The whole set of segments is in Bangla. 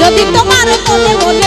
যদি তোমার মনে মনে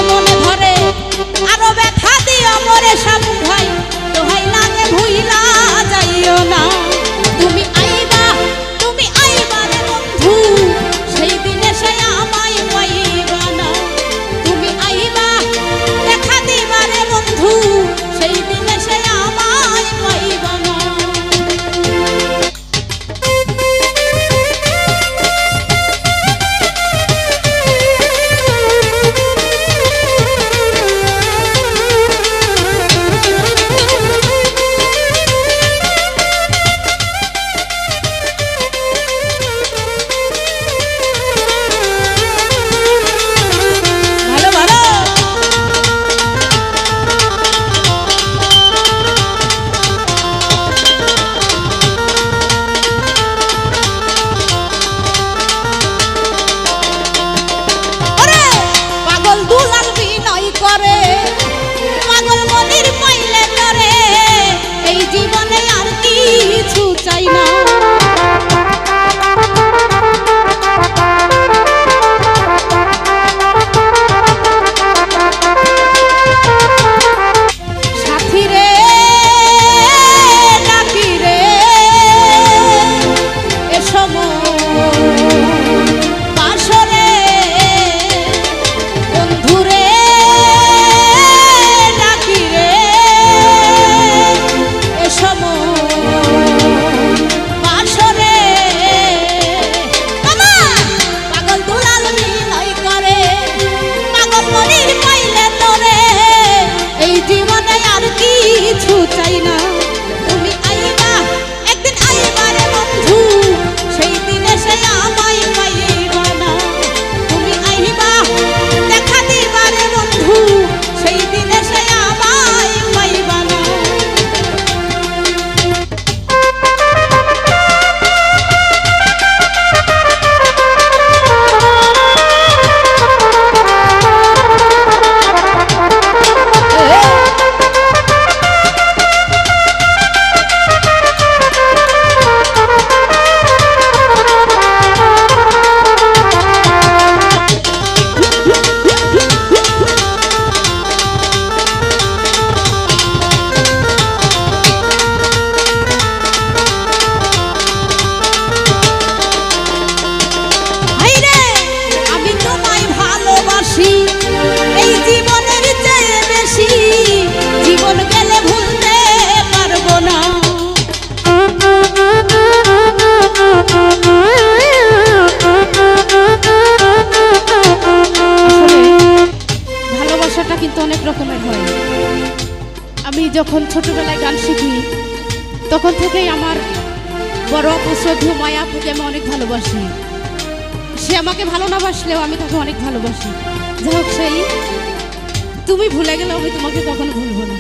আমি যখন ছোটবেলায় গান শিখি, তখন থেকেই আমার বড় অপশ্রদ্ধ শ্রদ্ধ মায়া আমি অনেক ভালোবাসি। সে আমাকে ভালো না বাসলেও আমি তাকে অনেক ভালোবাসি। যাই হোক, সেই তুমি ভুলে গেলেও আমি তোমাকে কখনো ভুলবো না।